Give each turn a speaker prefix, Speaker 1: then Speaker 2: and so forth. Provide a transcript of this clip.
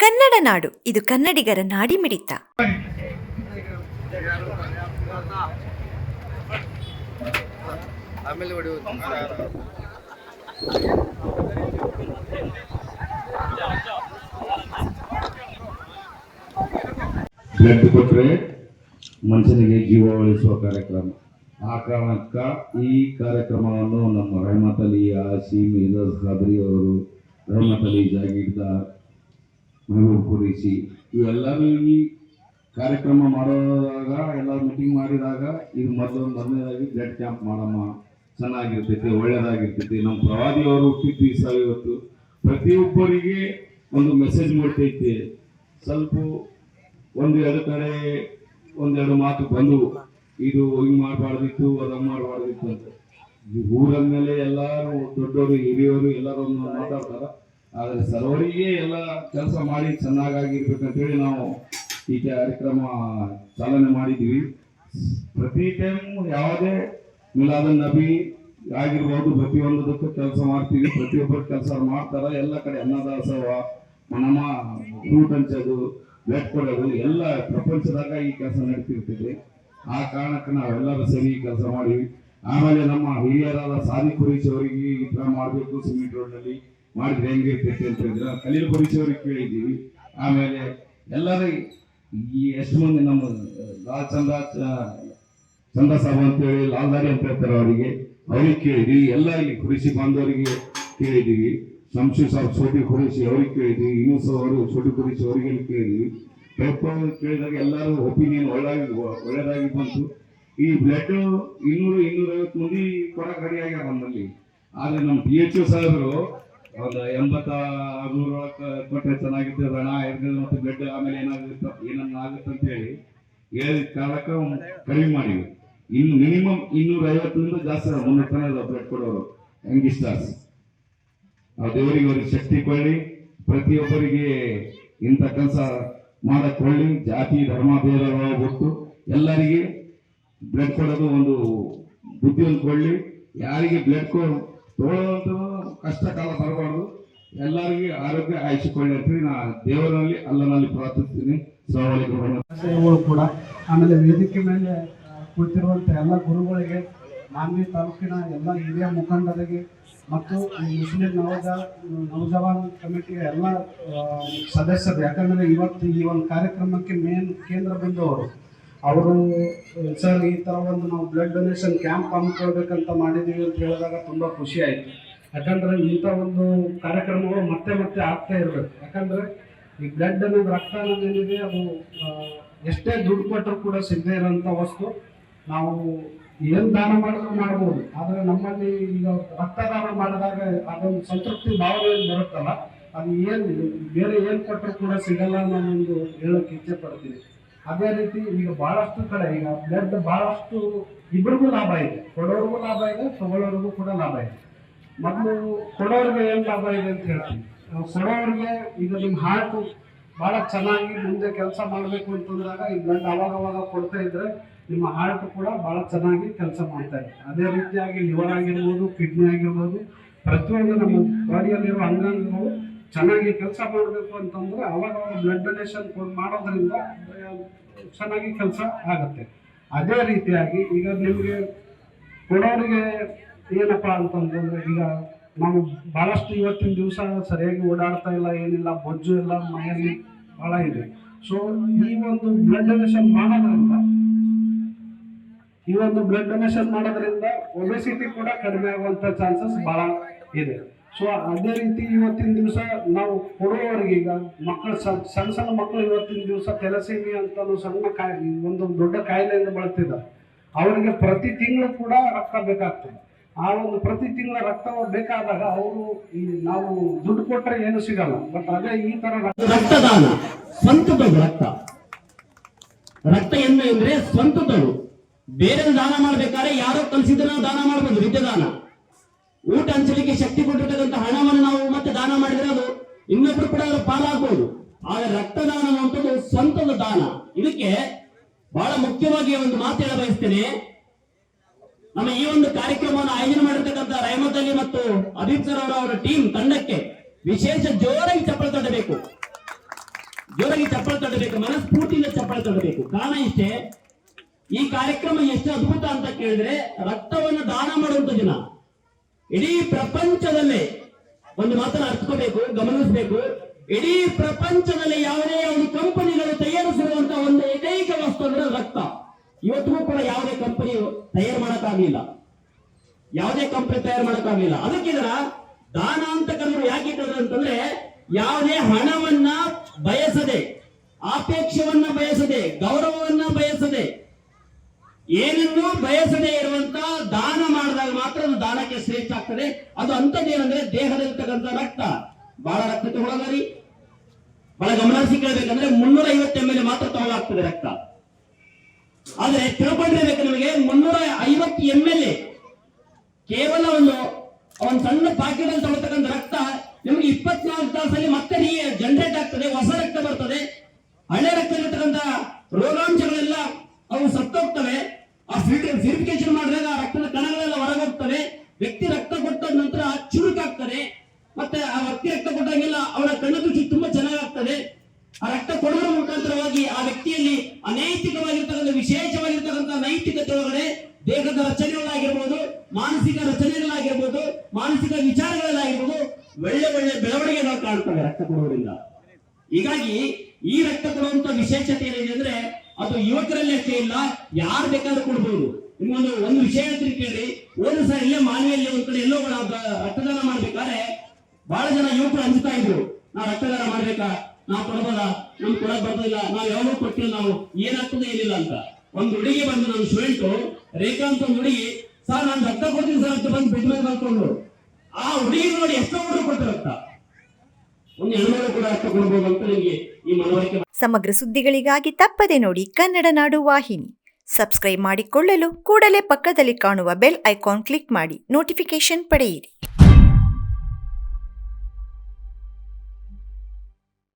Speaker 1: ಕನ್ನಡ ನಾಡು. ಇದು ಕನ್ನಡಿಗರ
Speaker 2: ನಾಡಿ ಮಿಡಿತ
Speaker 3: ಬ್ಲಡ್ ಕೊಟ್ಟರೆ ಮನುಷ್ಯನಿಗೆ ಜೀವ ಉಳಿಸುವ ಕಾರ್ಯಕ್ರಮ. ಆ ಕಾರಣಕ್ಕ ಈ ಕಾರ್ಯಕ್ರಮವನ್ನು ನಮ್ಮ ರಹಮತ್ ಅಲಿ ಆಸೀಮ್ ಮಿರಜ್ ಖಾದ್ರಿ ಅವರು ರಹಮತ್ ಅಲಿ ಜಾಗೀರ್ದಾರ್ ಮೆಹಬೂಬ್ ಪೂರೈಸಿ ಇವೆಲ್ಲರೂ ಈ ಕಾರ್ಯಕ್ರಮ ಮಾಡೋದಾಗ, ಎಲ್ಲ ಮೀಟಿಂಗ್ ಮಾಡಿದಾಗ ಇದು ಮೊದಲು ಮೊದಲನೇದಾಗಿ ಬ್ಲಡ್ ಕ್ಯಾಂಪ್ ಮಾಡಮ್ಮ. ಚೆನ್ನಾಗಿರ್ತೈತಿ, ಒಳ್ಳೇದಾಗಿರ್ತೈತಿ. ನಮ್ಮ ಪ್ರವಾದಿಯವರು ಹುಟ್ಟಿದ್ವಿ ಸಹ ಇವತ್ತು. ಪ್ರತಿಯೊಬ್ಬರಿಗೆ ಒಂದು ಮೆಸೇಜ್ ಮಾಡ್ತೈತಿ. ಸ್ವಲ್ಪ ಒಂದು ಎರಡು ಕಡೆ ಒಂದೆರಡು ಮಾತು ಬಂದು, ಇದು ಹಿಂಗೆ ಮಾಡಬಾರ್ದಿತ್ತು, ಅದ ಮಾಡಬಾರ್ದಿತ್ತು ಅಂತ. ಈ ಊರಂದ್ಮೇಲೆ ಎಲ್ಲರೂ ದೊಡ್ಡವರು ಹಿರಿಯವರು ಎಲ್ಲರೂ ಮಾತಾಡ್ತಾರ. ಆದ್ರೆ ಸರ್ವರಿಗೆ ಎಲ್ಲ ಕೆಲಸ ಮಾಡಿ ಚೆನ್ನಾಗಾಗಿರ್ಬೇಕಂತೇಳಿ ನಾವು ಈ ಕಾರ್ಯಕ್ರಮ ಚಾಲನೆ ಮಾಡಿದೀವಿ ಪ್ರತಿ ಟೈಮ್ ಯಾವುದೇ ಮಿಲಾದ ನಬಿ ಆಗಿರ್ಬೋದು ಪ್ರತಿಯೊಂದಕ್ಕೂ ಕೆಲಸ ಮಾಡ್ತೀವಿ. ಪ್ರತಿಯೊಬ್ಬರು ಕೆಲಸ ಮಾಡ್ತಾರ. ಎಲ್ಲ ಕಡೆ ಅನ್ನದಾಸವ ಮನಮ ಊಟ ಹಂಚೋದು ಬ್ಲಡ್ ಕೊಡೋದು ಎಲ್ಲ ಪ್ರಪಂಚದಾಗ ಈ ಕೆಲಸ ನಡೀತಿರ್ತೈತಿ ಆ ಕಾರಣಕ್ಕೆ ನಾವೆಲ್ಲರೂ ಸರಿ ಕೆಲಸ ಮಾಡಿವಿ ಆಮೇಲೆ ನಮ್ಮ ಹಿರಿಯರಾದ ಸಾದಿ ಕುರೀಶ್ ಅವರಿಗೆ ಈ ತರ ಮಾಡಬೇಕು, ಸಿಮೆಂಟ್ ರೋಡ್ನಲ್ಲಿ ಮಾಡಿದ್ರೆ ಹೆಂಗಿರ್ತೈತೆ ಅಂತ ಹೇಳಿದ್ರೆ ಕಲೀಲ್ ಅವ್ರಿಗೆ ಕೇಳಿದ್ದೀವಿ. ಆಮೇಲೆ ಎಲ್ಲರೂ ಈ ಎಷ್ಟು ಮಂದಿ ನಮ್ಮ ಲಾಲ್ ಚಂದ ಚಂದ ಸಾಬ್ ಅಂತೇಳಿ ಲಾಲ್ದಾರಿ ಅಂತ ಹೇಳ್ತಾರೆ ಅವರಿಗೆ, ಅವ್ರಿಗೆ ಕೇಳಿದ್ವಿ ಎಲ್ಲ ಇಲ್ಲಿ ಕೃಷಿ ಬಾಂಧವರಿಗೆ ಕೇಳಿದ್ದೀವಿ. ಶಂಶು ಸಾಬ್, ಸೋಟಿ ಕುರಿಸಿ ಅವ್ರಿಗೆ ಕೇಳಿದ್ವಿ ಯೂನುಸ್ ಅವರು ಸೋಟಿ ಕುರಿಸಿ ಅವರಿಗೆ ಕೇಳಿದ್ವಿ ಪೇಪರ್ ಕೇಳಿದಾಗ ಎಲ್ಲರೂ ಒಪಿನಿಯನ್ ಒಳ್ಳೆಯ ಒಳ್ಳೆಯದಾಗಿ ಬಂತು. ಈ ಬ್ಲಡ್ ಇನ್ನೂರು, ಇನ್ನೂರೈವತ್ತು ಮಂದಿ ಕೊಡ ರೆಡಿ ಆಗ್ಯಾರ ನಮ್ಮಲ್ಲಿ. ಆದರೆ ನಮ್ಮ ಪಿ ಎಚ್ ಸಾಹೇಬರು ಒಂದು ಎಂಬತ್ತ ನೂರ ಕೊಟ್ಟರೆ ಚೆನ್ನಾಗಿತ್ತು. ರಣ ಇರ್ತದೆ ಮತ್ತೆ ಬ್ಲಡ್ ಆಮೇಲೆ ಏನಾಗುತ್ತೆ ಏನನ್ನ ಆಗುತ್ತೆ ಅಂತ ಹೇಳಿ ಹೇಳಿದ ಕಾರಣಕ್ಕೆ ಕಡಿಮೆ ಮಾಡಿವಿ ಇನ್ನು ಮಿನಿಮಮ್ ಇನ್ನೂರ ಐವತ್ತರಿಂದ ಜಾಸ್ತಿ ಮುನ್ನೂರು ತನ ಬ್ಲಡ್ ಕೊಡೋರು. ಯಂಗಿಸ್ಟರ್ಸ್ ಆ ದೇವರಿಗೆ ಅವ್ರಿಗೆ ಶಕ್ತಿ ಕೊಳ್ಳಿ ಪ್ರತಿಯೊಬ್ಬರಿಗೆ ಇಂಥ ಕೆಲಸ ಮಾಡಕ್ಕೊಳ್ಳಿ ಜಾತಿ, ಧರ್ಮ ಭೇದ ಎಲ್ಲರಿಗೆ ಬ್ಲಡ್ ಕೊಡೋದು ಒಂದು ಬುದ್ಧಿ ಕೊಳ್ಳಿ ಯಾರಿಗೆ ಬ್ಲಡ್ ಕೊ ತಗೊಳ್ಳೋದು ಕಷ್ಟ ಕಾಲ ಬರಬಾರ್ದು. ಎಲ್ಲರಿಗೂ ಆರೋಗ್ಯ ಆಯ್ಸಿಕೊಳ್ಳಿ ನಾ ದೇವರಲ್ಲಿ ಅಲ್ಲನಲ್ಲಿ ಪ್ರಾರ್ಥಿಸ್ತೀನಿ.
Speaker 4: ಸೇವೆಗಳು ಕೂಡ. ಆಮೇಲೆ ವೇದಿಕೆ ಮೇಲೆ ಕುಳಿತಿರುವಂಥ ಎಲ್ಲ ಗುರುಗಳಿಗೆ ಮಾನ್ವಿ ತಾಲೂಕಿನ ಎಲ್ಲ ಹಿರಿಯ ಮುಖಂಡರಿಗೆ, ಮತ್ತು ಮುಸ್ಲಿಂ ನವಜ, ನವಜವಾನ್ ಕಮಿಟಿಯ ಎಲ್ಲ ಸದಸ್ಯರು, ಯಾಕಂದರೆ ಇವತ್ತು ಈ ಒಂದು ಕಾರ್ಯಕ್ರಮಕ್ಕೆ ಮೇನ್ ಕೇಂದ್ರ ಬಂದು ಅವರು, ಸರ್, ಈ ಥರ ಒಂದು ನಾವು ಬ್ಲಡ್ ಡೊನೇಷನ್ ಕ್ಯಾಂಪ್ ಹಮ್ಮಿಕೊಳ್ಬೇಕಂತ ಮಾಡಿದ್ದೀವಿ ಅಂತ ಹೇಳಿದಾಗ ತುಂಬ ಖುಷಿ ಆಯಿತು. ಯಾಕಂದರೆ ಇಂಥ ಒಂದು ಕಾರ್ಯಕ್ರಮಗಳು ಮತ್ತೆ ಮತ್ತೆ ಆಗ್ತಾ ಇರಬೇಕು. ಯಾಕಂದ್ರೆ ಈ ಬ್ಲಡ್ ಅನ್ನೋದು ರಕ್ತ ಅನ್ನೋದೇನಿದೆ ಅದು ಎಷ್ಟೇ ದುಡ್ಡು ಕೊಟ್ಟರು ಕೂಡ ಸಿಗದೇ ಇರೋಂಥ ವಸ್ತು. ನಾವು ಏನು ದಾನ ಮಾಡಿದ್ರು ಮಾಡ್ಬೋದು. ಆದರೆ ನಮ್ಮಲ್ಲಿ ಈಗ ರಕ್ತದಾನ ಮಾಡಿದಾಗ ಅದೊಂದು ಸಂತೃಪ್ತಿ ಭಾವನೆ ಬರುತ್ತಲ್ಲ, ಅದು ಏನು, ಬೇರೆ ಏನು ಕೊಟ್ಟರು ಕೂಡ ಸಿಗಲ್ಲ ಒಂದು ಹೇಳೋಕೆ ಇಚ್ಛೆ ಪಡ್ತೀನಿ. ಅದೇ ರೀತಿ ಈಗ ಬಹಳಷ್ಟು ಕಡೆ, ಈಗ ಬ್ಲಡ್ ಬಹಳಷ್ಟು ಇಬ್ಬರಿಗೂ ಲಾಭ ಇದೆ. ಕೊಡೋರಿಗೂ ಲಾಭ ಇದೆ, ತಗೊಳ್ಳೋರಿಗೂ ಕೂಡ ಲಾಭ ಇದೆ. ಮೊದಲು ಕೊಡೋರಿಗೆ ಏನು ಲಾಭ ಇದೆ ಅಂತ ಹೇಳ್ತೀನಿ. ಕೊಡೋರಿಗೆ ಈಗ ನಿಮ್ಮ ಹಾರ್ಟ್ ಭಾಳ ಚೆನ್ನಾಗಿ ಮುಂದೆ ಕೆಲಸ ಮಾಡಬೇಕು ಅಂತಂದಾಗ ಈ ಬ್ಲಡ್ ಅವಾಗ ಅವಾಗ ಕೊಡ್ತಾ ಇದ್ರೆ ನಿಮ್ಮ ಹಾರ್ಟ್ ಕೂಡ ಭಾಳ ಚೆನ್ನಾಗಿ ಕೆಲಸ ಮಾಡ್ತಾ ಇದೆ ಅದೇ ರೀತಿಯಾಗಿ ಲಿವರ್ ಆಗಿರ್ಬೋದು ಕಿಡ್ನಿ ಆಗಿರ್ಬೋದು, ಪ್ರತಿಯೊಂದು ನಮ್ಮ ಬಾಡಿಯಲ್ಲಿರುವ ಅಂಗಾಂಗಗಳು ಚೆನ್ನಾಗಿ ಕೆಲಸ ಮಾಡಬೇಕು ಅಂತಂದ್ರೆ ಅವಾಗ ಬ್ಲಡ್ ಡೊನೇಷನ್ ಮಾಡೋದ್ರಿಂದ ಚೆನ್ನಾಗಿ ಕೆಲಸ ಆಗುತ್ತೆ. ಅದೇ ರೀತಿಯಾಗಿ ಈಗ ನಿಮಗೆ ಕೊಡೋರಿಗೆ ಏನಪ್ಪ ಅಂತಂದ್ರೆ, ಈಗ ನಾವು ಭಾಳಷ್ಟು ಇವತ್ತಿನ ದಿವಸ ಸರಿಯಾಗಿ ಓಡಾಡ್ತಾ ಇಲ್ಲ, ಏನಿಲ್ಲ, ಬೊಜ್ಜು ಎಲ್ಲ ಮನೆಯಲ್ಲಿ ಬಹಳ ಇದೆ. ಸೊ ಈ ಒಂದು ಬ್ಲಡ್ ಡೊನೇಷನ್ ಮಾಡೋದ್ರಿಂದ, ಈ ಒಂದು ಬ್ಲಡ್ ಡೊನೇಷನ್ ಮಾಡೋದ್ರಿಂದ ಒಬೆಸಿಟಿ ಕೂಡ ಕಡಿಮೆ ಆಗುವಂತ ಚಾನ್ಸಸ್ ಬಹಳ ಇದೆ. ಸೊ ಅದೇ ರೀತಿ ಇವತ್ತಿನ ದಿವಸ ನಾವು ಕೊಡುವವರಿಗೆ ಈಗ ಮಕ್ಕಳು ಸಣ್ಣ ಸಣ್ಣ ಸಣ್ಣ ಮಕ್ಕಳು ಇವತ್ತಿನ ದಿವಸ ತೆಲಸೀಮಿ ಅಂತ ಸಣ್ಣ ಕಾಯಿ, ಒಂದು ದೊಡ್ಡ ಕಾಯಿಲೆಯಿಂದ ಬಳಸ್ತಿದ್ದಾರೆ ಅವರಿಗೆ ಪ್ರತಿ ತಿಂಗಳು ಕೂಡ ರೊಕ್ಕ ಬೇಕಾಗ್ತದೆ. ಆ ಒಂದು ಪ್ರತಿ ತಿಂಗಳ ರಕ್ತ ಬೇಕಾದಾಗ ಅವರು ನಾವು ದುಡ್ಡು ಕೊಟ್ಟರೆ ಏನು ಸಿಗಲ್ಲ. ಬಟ್ ಅದೇ ಈ ತರ
Speaker 5: ರಕ್ತದಾನ, ಸ್ವಂತದದು ರಕ್ತ. ರಕ್ತ ಏನು ಅಂದ್ರೆ ಸ್ವಂತದವರು ಬೇರೆ ದಾನ ಮಾಡ್ಬೇಕಾದ್ರೆ ಯಾರೋ ಕಲಿಸಿದ್ರೆ ನಾವು ದಾನ ಮಾಡಬಹುದು ವಿದ್ಯಾದಾನ. ಊಟ ಹಂಚಲಿಕ್ಕೆ ಶಕ್ತಿ ಕೊಟ್ಟಿರ್ತಕ್ಕಂಥ ಹಣವನ್ನು ನಾವು ಮತ್ತೆ ದಾನ ಮಾಡಿದ್ರೆ ಅದು ಇನ್ನೊಬ್ರು ಕೂಡ ಅದು ಪಾಲಾಗಬಹುದು ಆದ್ರೆ ರಕ್ತದಾನ ಅನ್ನುವಂಥದ್ದು ಸ್ವಂತದ ದಾನ. ಇದಕ್ಕೆ ಬಹಳ ಮುಖ್ಯವಾಗಿ ಒಂದು ಮಾತು ಹೇಳ ಬಯಸ್ತೇನೆ ನಮ್ಮ ಈ ಒಂದು ಕಾರ್ಯಕ್ರಮವನ್ನು ಆಯೋಜನೆ ಮಾಡಿರ್ತಕ್ಕಂಥ ರಹಮತ್ ಅಲಿ ಮತ್ತು ಅದೀಪ್ ಸರ್ ಅವರ ಟೀಮ್ ತಂಡಕ್ಕೆ ವಿಶೇಷ ಜೋರಾಗಿ ಚಪ್ಪಳ ತಡಬೇಕು ಜೋರಾಗಿ ಚಪ್ಪಳ ತಡಬೇಕು ಮನಸ್ಫೂರ್ತಿಯಿಂದ ಚಪ್ಪಳ ತಡಬೇಕು ಕಾರಣ ಇಷ್ಟೇ, ಈ ಕಾರ್ಯಕ್ರಮ ಎಷ್ಟು ಅದ್ಭುತ ಅಂತ ಕೇಳಿದ್ರೆ ರಕ್ತವನ್ನು ದಾನ ಮಾಡುವಂತ ದಿನ. ಇಡೀ ಪ್ರಪಂಚದಲ್ಲೇ ಒಂದು ಮಾತನ್ನ ಅರ್ಥಕೋಬೇಕು ಗಮನಿಸಬೇಕು. ಇಡೀ ಪ್ರಪಂಚದಲ್ಲಿ ಯಾವುದೇ ಒಂದು ಕಂಪನಿಗಳು ತಯಾರಿಸಿರುವಂತಹ ಒಂದು ಏಕೈಕ ವಸ್ತು ಅಂದ್ರೆ ರಕ್ತ. ಇವತ್ತಿಗೂ ಕೂಡ ಯಾವುದೇ ಕಂಪನಿ ತಯಾರು ಮಾಡಕ್ಕಾಗ್ಲಿಲ್ಲ. ಯಾವುದೇ ಕಂಪನಿ ತಯಾರು ಮಾಡಕ್ಕಾಗ್ಲಿಲ್ಲ. ಅದಕ್ಕೆ ದಾನ ಅಂತ ಕರೆದ್ರು ಯಾಕೆ ಇಟ್ಟಿದ್ರು ಅಂತಂದ್ರೆ, ಯಾವುದೇ ಹಣವನ್ನ ಬಯಸದೆ ಆಪೇಕ್ಷವನ್ನ ಬಯಸದೆ, ಗೌರವವನ್ನ ಬಯಸದೆ, ಏನನ್ನೂ ಬಯಸದೆ ಇರುವಂತ ದಾನ ಮಾಡಿದಾಗ ಮಾತ್ರ ಅದು ದಾನಕ್ಕೆ ಶ್ರೇಷ್ಠ ಆಗ್ತದೆ. ಅದು ಅಂತದ್ದೇನಂದ್ರೆ ದೇಹದಲ್ಲಿರ್ತಕ್ಕಂಥ ರಕ್ತ. ಬಹಳ ರಕ್ತ ಒಳಗಾರಿ ಬಹಳ ಗಮನ ಸಿಕ್ಕಬೇಕಂದ್ರೆ ಮುನ್ನೂರ ಐವತ್ತು ಎಂ ಮಾತ್ರ ತಗೊಳ್ಳಾಗ್ತದೆ ರಕ್ತ. ಆದ್ರೆ ತಿಳ್ಕೊಂಡಿರ್ಬೇಕು ನಿಮಗೆ ಮುನ್ನೂರ ಐವತ್ತು ಎಂ ಎಲ್ ಎ ಕೇವಲ ಒಂದು ಒಂದು ಸಣ್ಣ ಪಾಕೆಟ್ ಅಲ್ಲಿ ತಗೊಳ್ತಕ್ಕಂಥ ರಕ್ತ ನಿಮ್ಗೆ ಇಪ್ಪತ್ನಾಲ್ಕು ತಾಸಲ್ಲಿ ಮತ್ತೆ ಜನರೇಟ್ ಆಗ್ತದೆ, ಹೊಸ ರಕ್ತ ಬರ್ತದೆ. ಹಳೆ ರಕ್ತ ಇರತಕ್ಕಂಥ ರೋಗಾಂಶಗಳೆಲ್ಲ ಅವು ಸತ್ತೋಗ್ತವೆ. ಆ ಫಿಲ್ಟರ್ ಪ್ಯೂರಿಫಿಕೇಶನ್ ಮಾಡಿದಾಗ ಆ ರಕ್ತದ ಕಣಗಳೆಲ್ಲ ಹೊರಗೋಗ್ತವೆ ವ್ಯಕ್ತಿ ದೇಹದ ರಚನೆಗಳಾಗಿರ್ಬೋದು, ಮಾನಸಿಕ ರಚನೆಗಳಾಗಿರ್ಬೋದು, ಮಾನಸಿಕ ವಿಚಾರಗಳಲ್ಲಾಗಿರ್ಬೋದು ಒಳ್ಳೆ ಒಳ್ಳೆ ಬೆಳವಣಿಗೆಗಳು ಕಾಣ್ತವೆ ರಕ್ತ ಕೊಡುವುದರಿಂದ. ಹೀಗಾಗಿ ಈ ರಕ್ತ ಕೊಡುವಂತ ವಿಶೇಷತೆ ಏನಿದೆ ಅಂದ್ರೆ, ಅದು ಯುವಕರಲ್ಲಿ ಅಷ್ಟೇ ಇಲ್ಲ, ಯಾರು ಬೇಕಾದ್ರೂ ಕೊಡ್ಬೋದು. ನಿಮ್ಗೊಂದು ಒಂದು ವಿಷಯ ಅಂತ ಕೇಳಿ ಒಂದು ಸಲ ಇಲ್ಲೇ ಮಾನವಿಯಲ್ಲಿ ಒಂದ್ ಕಡೆ ಎಲ್ಲೋ ರಕ್ತದಾನ ಮಾಡ್ಬೇಕಾದ್ರೆ ಬಹಳ ಜನ ಯುವಕರು ಅಂಜುತ್ತಾ ಇದ್ರು, ನಾ ರಕ್ತದಾನ ಮಾಡ್ಬೇಕಾ? ನಾವು ಕೊಡಬೋದ? ನಮ್ಗೆ ಕೊಡಕ್ ಬರ್ತಿಲ್ಲ ನಾವು ಯಾವಾಗೂ ಕೊಟ್ಟಿಲ್ಲ ನಾವು, ಏನಾಗ್ತದೆ ಏನಿಲ್ಲ ಅಂತ. ಒಂದು ಹುಡುಗಿ ಬಂದು ನನ್ನ ಸ್ಟೂಡೆಂಟ್ ರೇಖಾ ಅಂತ ಒಂದು ಹುಡುಗಿ, ಸರ್, ನಾನು ರಕ್ತ ಕೊಡ್ತೀನಿ ಸರ್ ಅಂತ ಬಂದು ಬೆಡ್ ಮೇಲೆ ಬರ್ಕೊಂಡು ಆ ಹುಡುಗಿ ನೋಡಿ ಎಷ್ಟೋ ಹುಡುಗರು ಕೊಟ್ಟರು ರಕ್ತ ಒಂದು ಹೆಣ್ಮಗಳು ಕೂಡ ರಕ್ತ ಕೊಡ್ಬೋದು ಅಂತ ನಿಮಗೆ ಈ ಮನವರಿಕೆ
Speaker 1: ಸಮಗ್ರ ಸುದ್ದಿಗಳಿಗಾಗಿ ತಪ್ಪದೆ ನೋಡಿ ಕನ್ನಡ ನಾಡು ವಾಹಿನಿ. ಸಬ್ಸ್ಕ್ರೈಬ್ ಮಾಡಿಕೊಳ್ಳಲು ಕೂಡಲೇ ಪಕ್ಕದಲ್ಲಿ ಕಾಣುವ ಬೆಲ್ ಐಕಾನ್ ಕ್ಲಿಕ್ ಮಾಡಿ ನೋಟಿಫಿಕೇಶನ್ ಪಡೆಯಿರಿ.